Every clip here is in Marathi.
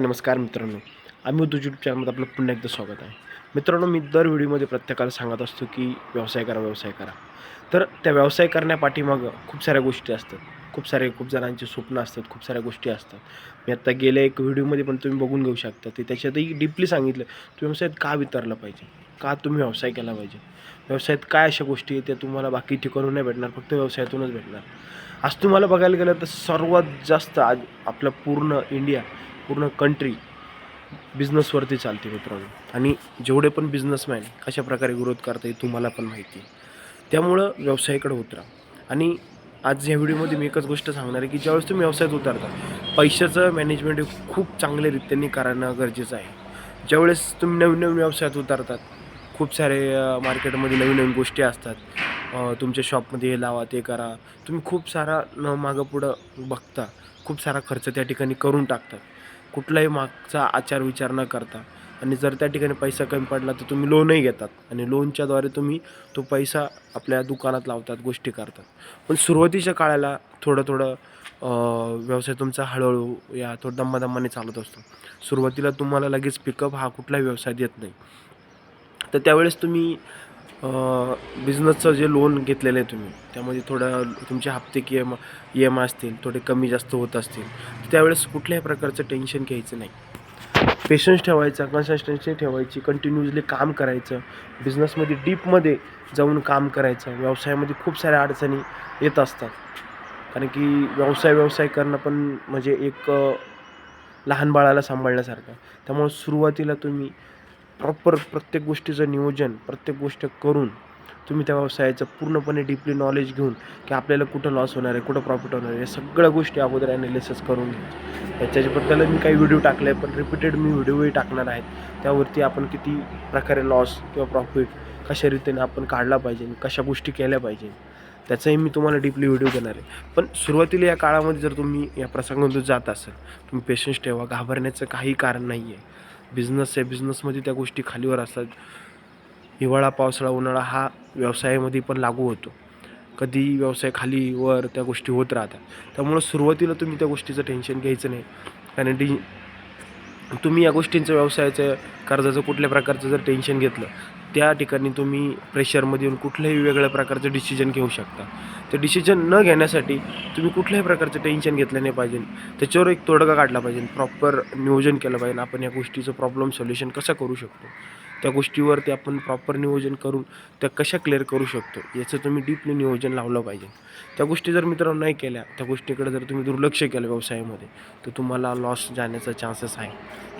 नमस्कार मित्रांनो. आम्ही उद्योग यूट्यूब चॅनलमध्ये आपलं पुन्हा एकदा स्वागत आहे. मित्रांनो मी दर व्हिडिओमध्ये प्रत्येकाला सांगत असतो की व्यवसाय करा व्यवसाय करा. तर त्या व्यवसाय करण्यापाठीमागं खूप साऱ्या गोष्टी असतात. खूप सारे खूप जणांचे स्वप्न असतात खूप साऱ्या गोष्टी असतात. मी आत्ता गेल्या एक व्हिडिओमध्ये पण तुम्ही बघून घेऊ शकता. ते त्याच्यातही डीपली सांगितलं तुम्ही व्यवसायात का वितरलं पाहिजे? का तुम्ही व्यवसाय केला पाहिजे? व्यवसायात काय अशा गोष्टी आहेत त्या तुम्हाला बाकी ठिकाणून नाही भेटणार फक्त व्यवसायातूनच भेटणार? आज तुम्हाला बघायला गेलं तर सर्वात जास्त आज आपलं पूर्ण इंडिया पूर्ण कंट्री बिझनेसवरती चालते मित्रांनो. आणि जेवढे पण बिझनेसमॅन कशा प्रकारे ग्रोथ करता येईल तुम्हाला पण माहिती आहे. त्यामुळं व्यवसायाकडे उतरा आणि आज या व्हिडिओमध्ये मी एकच गोष्ट सांगणार आहे की ज्यावेळेस तुम्ही व्यवसायात उतरता पैशाचं मॅनेजमेंट हे खूप चांगल्या रीतीने करणं गरजेचं आहे. ज्यावेळेस तुम्ही नवीन नवीन व्यवसायात उतरतात खूप सारे मार्केटमध्ये नवीन नवीन गोष्टी असतात. तुमच्या शॉपमध्ये हे लावा ते करा. तुम्ही खूप सारा न मागं पुढं बघता खूप सारा खर्च त्या ठिकाणी करून टाकतात कुठलाही मागचा आचार विचार न करता. आणि जर त्या ठिकाणी पैसा कमी पडला तर तुम्ही लोनही घेतात. आणि लोनच्याद्वारे तुम्ही तो पैसा आपल्या दुकानात लावतात गोष्टी करतात. पण सुरुवातीच्या काळाला थोडं थोडं व्यवसाय तुमचा हळूहळू या थोडं दम्मादम्माने चालत असतो. सुरुवातीला तुम्हाला लगेच पिकअप हा कुठलाही व्यवसाय देत नाही. तर त्यावेळेस तुम्ही बिझनेसचं जे लोन घेतलेलं आहे तुम्ही त्यामध्ये थोडं तुमचे हप्ते की एम ई एम आय असतील थोडे कमी जास्त होत असतील त्यावेळेस कुठल्याही प्रकारचं टेन्शन घ्यायचं नाही. पेशन्स ठेवायचा कन्सिस्टन्सी ठेवायची कंटिन्युअसली काम करायचं बिझनेसमध्ये डीपमध्ये जाऊन काम करायचं व्यवसायामध्ये खूप साऱ्या अडचणी येत असतात. कारण की व्यवसाय व्यवसाय करणं पण म्हणजे एक लहान बाळाला सांभाळण्यासारखं. त्यामुळे सुरुवातीला तुम्ही प्रॉपर प्रत्येक गोष्टीचं नियोजन प्रत्येक गोष्ट करून तुम्ही त्या व्यवसायाचं पूर्णपणे डीपली नॉलेज घेऊन की आपल्याला कुठं लॉस होणार आहे कुठं प्रॉफिट होणार आहे या सगळ्या गोष्टी अगोदर ॲनालिसिस करून घ्या. याच्याबद्दल मी काही व्हिडिओ टाकले पण रिपीटेड मी व्हिडिओही टाकणार आहेत त्यावरती आपण किती प्रकारे लॉस किंवा प्रॉफिट कशा रीतीने आपण काढला पाहिजे कशा गोष्टी केल्या पाहिजे त्याचाही मी तुम्हाला डीपली व्हिडिओ देणार आहे. पण सुरुवातीला या काळामध्ये जर तुम्ही या प्रसंगातून जात असाल तुम्ही पेशन्स ठेवा घाबरण्याचं काही कारण नाही आहे बिझनेस आहे बिझनेसमध्ये त्या गोष्टी खालीवर असतात. हिवाळा पावसाळा उन्हाळा हा व्यवसायामध्ये पण लागू होतो. कधी व्यवसाय खालीवर त्या गोष्टी होत राहतात. त्यामुळं सुरुवातीला तुम्ही त्या गोष्टीचं टेन्शन घ्यायचं नाही. कारण डी तुम्ही या गोष्टींचं व्यवसायाचं कर्जाचं कुठल्या प्रकारचं जर टेन्शन घेतलं त्या ठिकाणी तुम्ही प्रेशरमध्ये येऊन कुठल्याही वेगळ्या प्रकारचं डिसिजन घेऊ शकता. ते डिसिजन न घेण्यासाठी तुम्ही कुठल्याही प्रकारचं टेन्शन घेतलं नाही पाहिजे. त्याच्यावर एक तोडगा काढला पाहिजे. प्रॉपर नियोजन केलं पाहिजे. आपण या गोष्टीचं प्रॉब्लेम सोल्युशन कसं करू शकतो? त्या गोष्टीवरती आपण प्रॉपर नियोजन करून त्या कशा क्लिअर करू शकतो याचं तुम्ही डीपली नियोजन लावलं पाहिजे. त्या गोष्टी जर मित्रांनो नाही केल्या त्या गोष्टीकडे जर तुम्ही दुर्लक्ष केलं व्यवसायामध्ये तर तुम्हाला लॉस जाण्याचा चान्सेस आहे.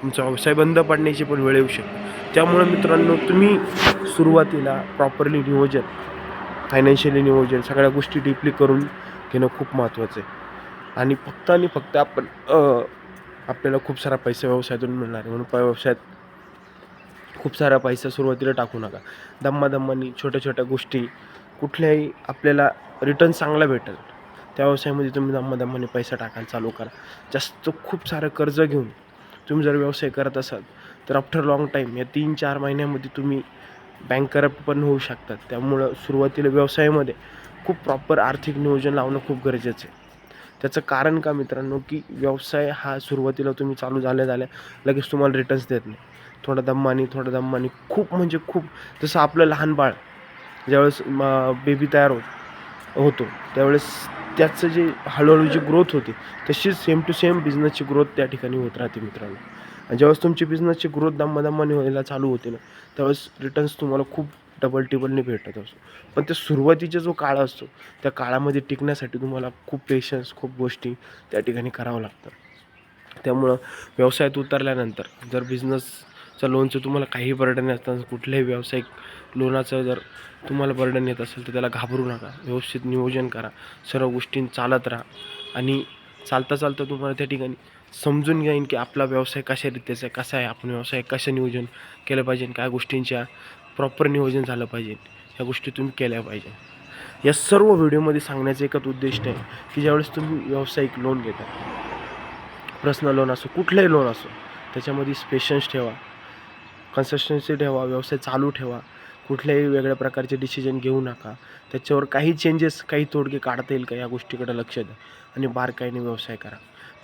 तुमचा व्यवसाय बंद पडण्याची पण वेळ येऊ शकते. त्यामुळे मित्रांनो तुम्ही सुरुवातीला प्रॉपरली नियोजन फायनान्शियली नियोजन सगळ्या गोष्टी डीपली करून घेणं खूप महत्त्वाचं आहे. आणि फक्त आणि फक्त आपण आपल्याला खूप सारा पैसा व्यवसायातून मिळणार आहे. म्हणून व्यवसायात खूप सारा पैसा सुरुवातीला टाकू नका. दम्मादम्मानी छोट्या छोट्या गोष्टी कुठल्याही आपल्याला रिटर्न चांगला भेटेल. त्या व्यवसायामध्ये तुम्ही दम्मादम्माने पैसा टाकायला चालू करा. जास्त खूप सारं कर्ज घेऊन तुम्ही जर व्यवसाय करत असाल तर आफ्टर लॉंग टाईम या तीन चार महिन्यामध्ये तुम्ही बँक करप्ट पण होऊ शकतात. त्यामुळं सुरुवातीला व्यवसायामध्ये खूप प्रॉपर आर्थिक नियोजन लावणं खूप गरजेचं आहे. त्याचं कारण का मित्रांनो की व्यवसाय हा सुरुवातीला तुम्ही चालू झाल्या झाल्या लगेच तुम्हाला रिटर्न्स देत नाही. थोडा दम्मानी थोडा दम्मानी खूप म्हणजे खूप जसं आपलं लहान बाळ ज्यावेळेस बेबी तयार होत होतो त्यावेळेस त्याचं जे हळूहळू जी ग्रोथ होते तशीच सेम टू सेम बिझनेसची ग्रोथ त्या ठिकाणी होत राहते मित्रांनो. आणि ज्यावेळेस तुमची बिझनेसची ग्रोथ दम्मादम्माने व्हायला चालू होते ना त्यावेळेस रिटर्न्स तुम्हाला खूप डबल टिबलने भेटत असतो पण ते सुरुवातीचा जो काळ असतो त्या काळामध्ये टिकण्यासाठी तुम्हाला खूप पेशन्स खूप गोष्टी त्या ठिकाणी करावं लागतं त्यामुळं व्यवसायात उतरल्यानंतर जर बिझनेसचं लोनचं तुम्हाला काही बर्डन असताना कुठल्याही व्यावसायिक लोनाचं जर तुम्हाला बर्डन येत असेल तर त्याला घाबरू नका. व्यवस्थित नियोजन करा. सर्व गोष्टी चालत राहा. आणि चालता चालता तुम्हाला त्या ठिकाणी समजून घेईन की आपला व्यवसाय कशा रीतीचा आहे कसा आहे आपण व्यवसाय कसं नियोजन केलं पाहिजे काय गोष्टींच्या प्रॉपर नियोजन झालं पाहिजे. ह्या गोष्टी तुम्ही केल्या पाहिजे. या सर्व व्हिडिओमध्ये सांगण्याचं एकच उद्दिष्ट आहे की ज्यावेळेस तुम्ही व्यावसायिक लोन घेता पर्सनल लोन असो कुठलंही लोन असो त्याच्यामध्ये पेशन्स ठेवा कन्सिस्टन्सी ठेवा व्यवसाय चालू ठेवा कुठल्याही वेगळ्या प्रकारचे डिसिजन घेऊ नका. त्याच्यावर काही चेंजेस काही तोडगे काढता येईल का या गोष्टीकडे लक्ष द्या आणि बारकाईने व्यवसाय करा.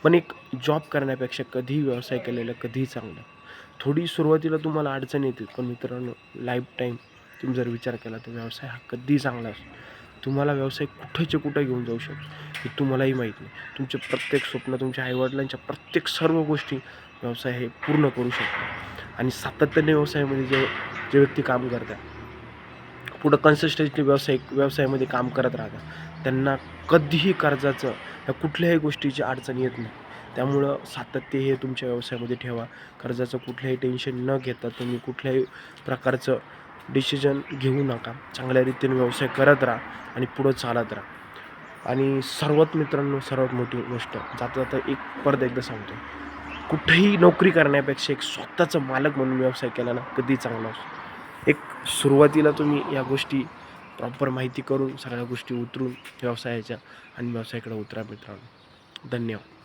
पण एक जॉब करण्यापेक्षा कधीही व्यवसाय केलेला कधीही चांगलं. थोडी सुरुवातीला तुम्हाला अडचण येते पण मित्रांनो लाईफ टाईम तुम्ही जर विचार केला तर व्यवसाय हा कधीही चांगला असतो तुम्हाला व्यवसाय कुठेच्या कुठं घेऊन जाऊ शकतो हे तुम्हालाही माहीत नाही. तुमचे प्रत्येक स्वप्न तुमच्या आईवडिलांच्या प्रत्येक सर्व गोष्टी व्यवसाय हे पूर्ण करू शकतो. आणि सातत्याने व्यवसायामध्ये जे जे व्यक्ती काम करतात पुढं कन्सिस्टंटली व्यवसाय व्यवसायामध्ये काम करत राहतात त्यांना कधीही कर्जाचं ह्या कुठल्याही गोष्टीची अडचण येत नाही. त्यामुळं सातत्य हे तुमच्या व्यवसायामध्ये ठेवा. कर्जाचं कुठल्याही टेन्शन न घेता तुम्ही कुठल्याही प्रकारचं डिसिजन घेऊ नका. चांगल्या रीतीने व्यवसाय करत राहा आणि पुढं चालत राहा. आणि सर्वात मित्रांनो सर्वात मोठी गोष्ट जाता जाता एक परत एकदा सांगतो. कुठेही नोकरी करण्यापेक्षा एक स्वतःचं मालक म्हणून व्यवसाय केला ना कधी चांगला असतो एक सुरुवातीला तुम्ही या गोष्टी प्रॉपर माहिती करून सगळ्या गोष्टी उतरून व्यवसायाच्या आणि व्यवसायाकडे उतरा मित्रांनो. धन्यवाद.